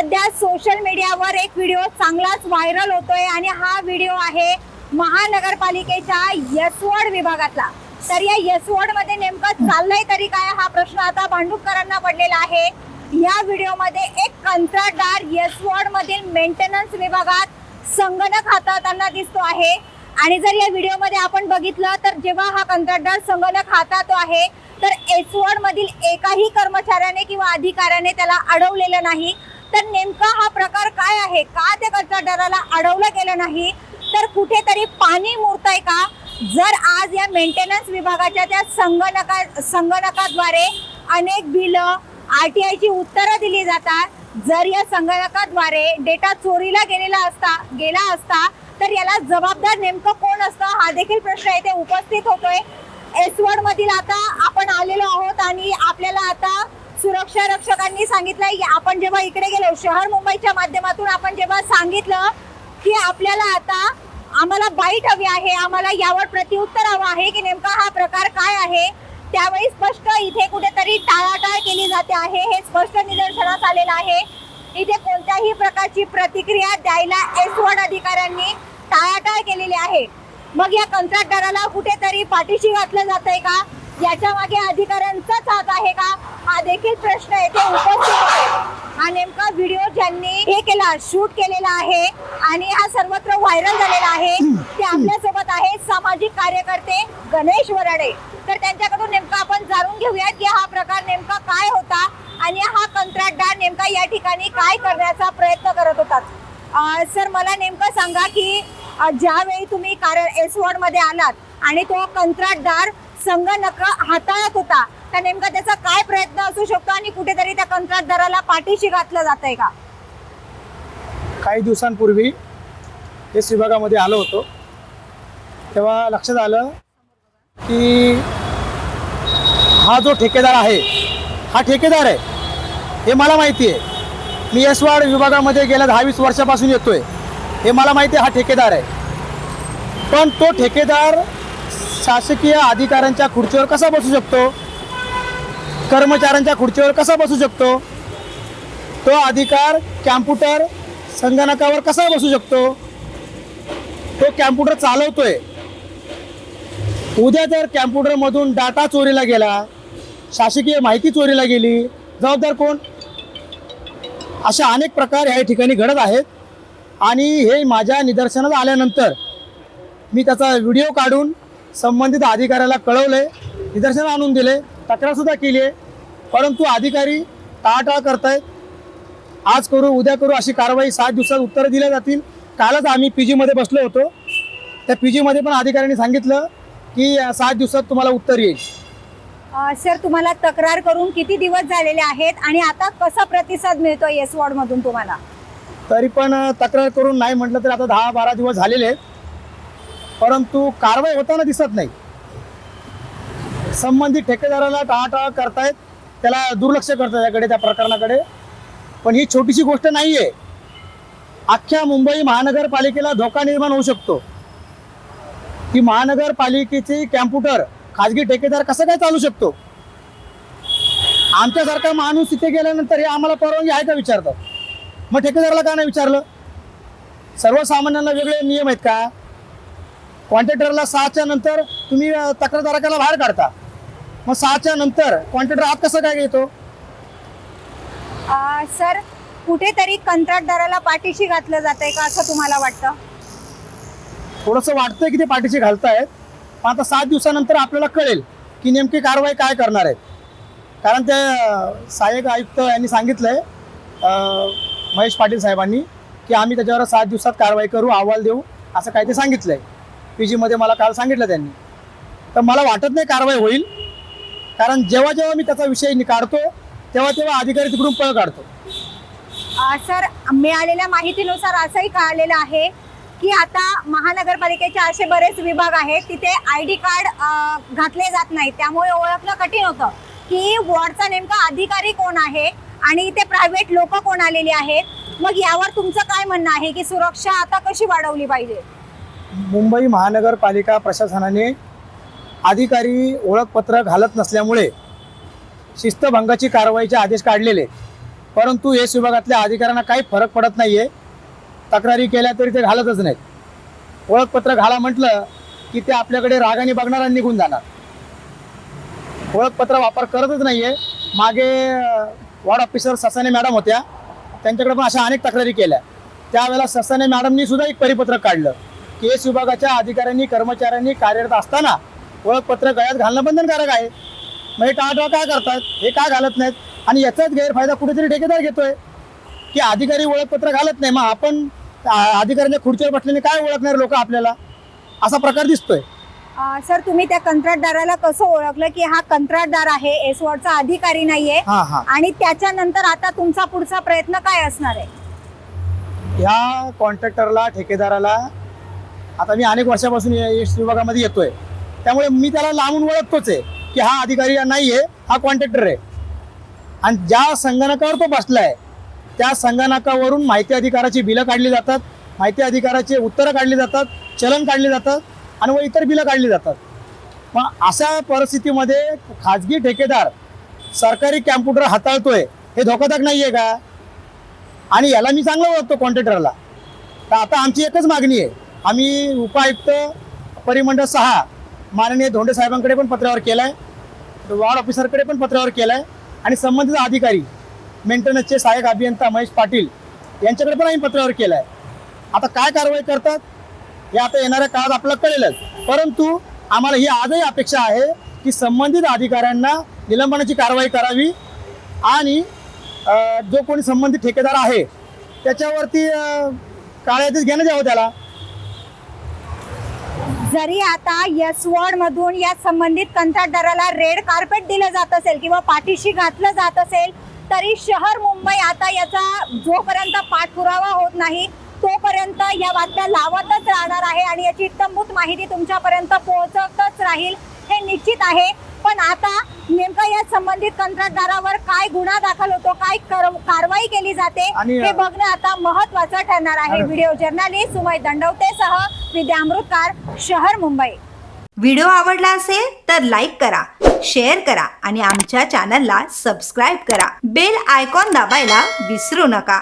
सध्या सोशल मीडियावर एक व्हिडिओ चांगलाच व्हायरल होतोय आणि हा व्हिडिओ आहे महानगरपालिकेच्या यसवड विभागातला. तर या यसवडमध्ये नेमकं चाललंय तरी काय? हा प्रश्न आता भांडुपकरांना पडलेला आहे. या व्हिडिओमध्ये एक कंत्राटदार यसवड मधील मेंटेनन्स विभागात संगणक हाताळताना दिसतो आहे. आणि जर या व्हिडिओमध्ये आपण बघितलं तर जेव्हा हा कंत्राटदार संगणक हाताळतो आहे तर एसवड मधील एकाही कर्मचाऱ्याने किंवा अधिकाऱ्याने त्याला अडवलेलं नाही. तर नेमका हा प्रकार काय आहे? का त्या कंत्राटदाराला अडवलं गेलं नाही? तर कुठेतरी पाणी मुरतंय का? जर आज या मेंटेनन्स विभागाच्या त्या संगणका संगणकाद्वारे अनेक बिलं आर टी आयची उत्तरं दिली जातात जर या संगणकाद्वारे डेटा चोरीला गेलेला असता गेला असता तर याला जबाबदार नेमकं कोण असतं? हा देखील प्रश्न इथे उपस्थित होतोय. एसवड मधील आता आपण आलेलो आहोत आणि आपल्याला आता सुरक्षा रक्षकांनी सांगितलंय की आपण जेव्हा इकडे गेलो शहर मुंबईच्या माध्यमातून आपण जेव्हा सांगितलं की आपल्याला आता आम्हाला बाईट हवी आहे आम्हाला यावर प्रत्युत्तर हवं आहे की नेमका हा प्रकार काय आहे त्यावेळी स्पष्ट इथे कुठेतरी टाळाटाळ केली जाते आहे हे स्पष्ट निदर्शनास आलेलं आहे. इथे कोणत्याही प्रकारची प्रतिक्रिया द्यायला एसवड अधिकाऱ्यांनी टाळाटाळ केलेली आहे. मग या कंत्राटदाराला कुठेतरी पाठीशी घातलं जात आहे का? याच्या मागे अधिकाऱ्यांचाच हात आहे का? हा देखील प्रश्न येथे उपस्थित आहे. हा नेमका व्हिडिओ ज्यांनी हे केला शूट केलेला आहे आणि हा सर्वत्र व्हायरल झालेला आहे ते आपल्यासोबत आहेत सामाजिक कार्यकर्ते गणेश वराडे. तर त्यांच्याकडून नेमका आपण जाणून घेऊयात की हा प्रकार नेमका काय होता आणि हा कंत्राटदार नेमका या ठिकाणी काय करण्याचा प्रयत्न करत होता. सर मला नेमकं सांगा की ज्यावेळी तुम्ही कारण एसमध्ये आलात आणि तो कंत्राटदार संगणक हाताळत होता. तर नेमका त्याचा काय प्रयत्न असू शकतो आणि कुठेतरी त्या कंत्राटदाराला पाठीशी घातलं जात आहे का? काही दिवसांपूर्वी एस विभागामध्ये आलो होतो. तेव्हा लक्षात आलं की हा जो ठेकेदार आहे हा ठेकेदार आहे हे मला माहिती आहे. मी यसवाड विभागामध्ये गेल्या दहा वीस वर्षापासून येतोय. हे मला माहिती आहे हा ठेकेदार आहे. पण तो ठेकेदार शासकीय अधिकाऱ्यांच्या खुर्चीवर कसा बसू शकतो? कर्मचाऱ्यांच्या खुर्चीवर कसा बसू शकतो? तो अधिकार कॅम्प्युटर संगणकावर कसा बसू शकतो? तो कॅम्प्युटर चालवतोय. उद्या जर कॅम्प्युटरमधून डाटा चोरीला गेला शासकीय माहिती चोरीला गेली जबाबदार कोण? अशा अनेक प्रकार या ठिकाणी घडत आहेत. आणि हे माझ्या निदर्शनात आल्यानंतर मी त्याचा व्हिडिओ काढून संबंधित अधिकाऱ्याला कळवले निदर्शन आणून दिले तक्रारसुद्धा केली आहे परंतु अधिकारी टाळाटाळ करतायत. आज करू उद्या करू अशी कारवाई सात दिवसात उत्तरं दिल्या जातील. कालच आम्ही पी जीमध्ये बसलो होतो. त्या पी जीमध्ये पण अधिकाऱ्यांनी सांगितलं की सात दिवसात तुम्हाला उत्तर येईल. सर तुम्हाला तक्रार करून किती दिवस झालेले आहेत आणि आता कसा प्रतिसाद मिळतोय एस मधून तुम्हाला? तरी पण तक्रार करून नाही म्हटलं तर आता दहा बारा दिवस झालेले आहेत. परंतु कारवाई होताना दिसत नाही. संबंधित ठेकेदाराला टाळाटाळ करतायत त्याला दुर्लक्ष करतात याकडे त्या प्रकरणाकडे. पण ही छोटीशी गोष्ट नाही आहे अख्ख्या मुंबई महानगरपालिकेला धोका निर्माण होऊ शकतो. की महानगरपालिकेचे कॅम्प्युटर खाजगी ठेकेदार कसं काय चालू शकतो? आमच्यासारखा माणूस तिथे गेल्यानंतर हे आम्हाला परवानगी आहे का विचारतात मग ठेकेदाराला का नाही विचारलं? सर्वसामान्यांना वेगळे नियम आहेत का? कॉन्ट्रॅक्टरला सहाच्या नंतर तुम्ही अं, तक्रारदारकाला बाहेर काढता. मग सहाच्या नंतर कॉन्ट्रॅक्टर आत कसं काय घेतो? अं, सर कुठेतरी कंत्राटदाराला पाठीशी घातलं जात आहे का असं तुम्हाला वाटतं? थोडंसं वाटतंय की ते पाठीशी घालतायत पण आता सात दिवसानंतर आपल्याला कळेल की नेमकी कारवाई काय करणार आहेत. कारण ते अं, सहाय्यक आयुक्त यांनी सांगितलंय अं, महेश पाटील साहेबांनी की आम्ही त्याच्यावर सात दिवसात कारवाई करू अहवाल देऊ असं काय ते सांगितलंय. पी जीमध्ये मला काल सांगितलं त्यांनी. तर मला वाटत नाही कारवाई होईल. कारण जेव्हा जेव्हा मी त्याचा विषय काढतो तेव्हा तेव्हा अधिकारी तिकडून पळ काढतो. सर मिळालेल्या माहितीनुसार असंही कळालेलं आहे की आता महानगरपालिकेचे असे बरेच विभाग आहेत तिथे आय डी कार्ड घातले जात नाही. त्यामुळे ओळखणं कठीण होतं की वॉर्डचा नेमका अधिकारी कोण आहे आणि इथे प्रायव्हेट लोक कोण आलेली आहेत? मग यावर तुमचं काय म्हणणं आहे की सुरक्षा आता कशी वाढवली पाहिजे? मुंबई महानगरपालिका प्रशासनाने अधिकारी ओळखपत्र घालत नसल्यामुळे शिस्तभंगाची कारवाईचे आदेश काढलेले. परंतु एस विभागातल्या अधिकाऱ्यांना काही फरक पडत नाही आहे तक्रारी केल्या तरी ते घालतच नाहीत. ओळखपत्र घाला म्हटलं की ते आपल्याकडे रागाने बघणार आणि निघून जाणार. ओळखपत्र वापर करतच नाही आहे मागे वॉर्ड ऑफिसर ससाने मॅडम होत्या. त्यांच्याकडे पण अशा अनेक तक्रारी केल्या. त्यावेळेला ससाने मॅडमनी सुद्धा एक परिपत्रक काढलं. की एस विभागाच्या अधिकाऱ्यांनी कर्मचाऱ्यांनी कार्यरत असताना ओळखपत्र गळ्यात घालणं बंधनकारक आहे. मग हे टाळाटाळ काय करतात हे का घालत नाहीत? आणि याचाच गैरफायदा कुठेतरी ठेकेदार घेतोय. की अधिकारी ओळखपत्र घालत नाही. मग आपण अधिकाऱ्यांच्या खुर्चीवर बसलेले काय ओळखणार लोक आपल्याला? असा प्रकार दिसतोय. सर तुम्ही त्या कंत्राटदाराला कसं ओळखलं की हा कंत्राटदार आहे एसवॉर्डचा अधिकारी नाहीये? आणि त्याच्यानंतर आता तुमचा पुढचा प्रयत्न काय असणार आहे? ह्या कॉन्ट्रॅक्टरला ठेकेदाराला आता मी अनेक वर्षापासून या एस विभागामध्ये येतोय. त्यामुळे मी त्याला लांबून ओळखतोच आहे की हा अधिकारी नाही आहे हा कॉन्ट्रॅक्टर आहे. आणि ज्या संगणकावर तो बसलाय त्या संगणकावरून माहिती अधिकाराची बिलं काढली जातात माहिती अधिकाराचे उत्तरं काढली जातात चलन काढली जातात आणि व इतर बिलं काढली जातात. मग अशा परिस्थितीमध्ये खाजगी ठेकेदार सरकारी कॅम्प्युटर हाताळतोय हे धोकादायक नाही आहे का? आणि याला मी चांगलं ओळखतो कॉन्ट्रॅक्टरला तर आता आमची एकच मागणी आहे आम्ही उपायुक्त परिमंडळ सहा माननीय धोंडे साहेबांकडे पण पत्रावर केला आहे वॉर्ड ऑफिसरकडे पण पत्रावर केला आहे आणि संबंधित अधिकारी मेंटेनन्सचे सहाय्यक अभियंता महेश पाटील यांच्याकडे पण आम्ही पत्रावर केलं आहे आता काय कारवाई करतात हे आता येणाऱ्या काळात आपल्याला कळेलच. परंतु आम्हाला ही आजही अपेक्षा आहे की संबंधित अधिकाऱ्यांना निलंबनाची कारवाई करावी आणि जो कोणी संबंधित ठेकेदार आहे त्याच्यावरती काळ्यातीच घेण्यात घेणं द्यावं त्याला. जरी आता यसवॉर्ड मधून या संबंधित कंत्राटदाराला रेड कार्पेट दिलं जात असेल किंवा पाठीशी घातलं जात असेल तरी शहर मुंबई आता याचा जोपर्यंत पाठपुरावा होत नाही तोपर्यंत या बातम्या लावतच राहणार आहे आणि याची इत्तमभूत माहिती तुमच्यापर्यंत पोहोचतच राहील. हे निश्चित आहे. पण आता नेमकं या संबंधित कंत्राटदारावर काय गुन्हा दाखल होतो काय कर- कारवाई केली जाते हे बघणं आता महत्वाचं ठरणार आहे. व्हिडिओ जर्नलिस्ट सुमय दंडवतेसह विद्या अमृतकार शहर मुंबई. व्हिडिओ आवडला असेल तर लाईक करा शेअर करा आणि आमच्या चॅनलला सबस्क्राईब करा. बेल आयकॉन दाबायला विसरू नका.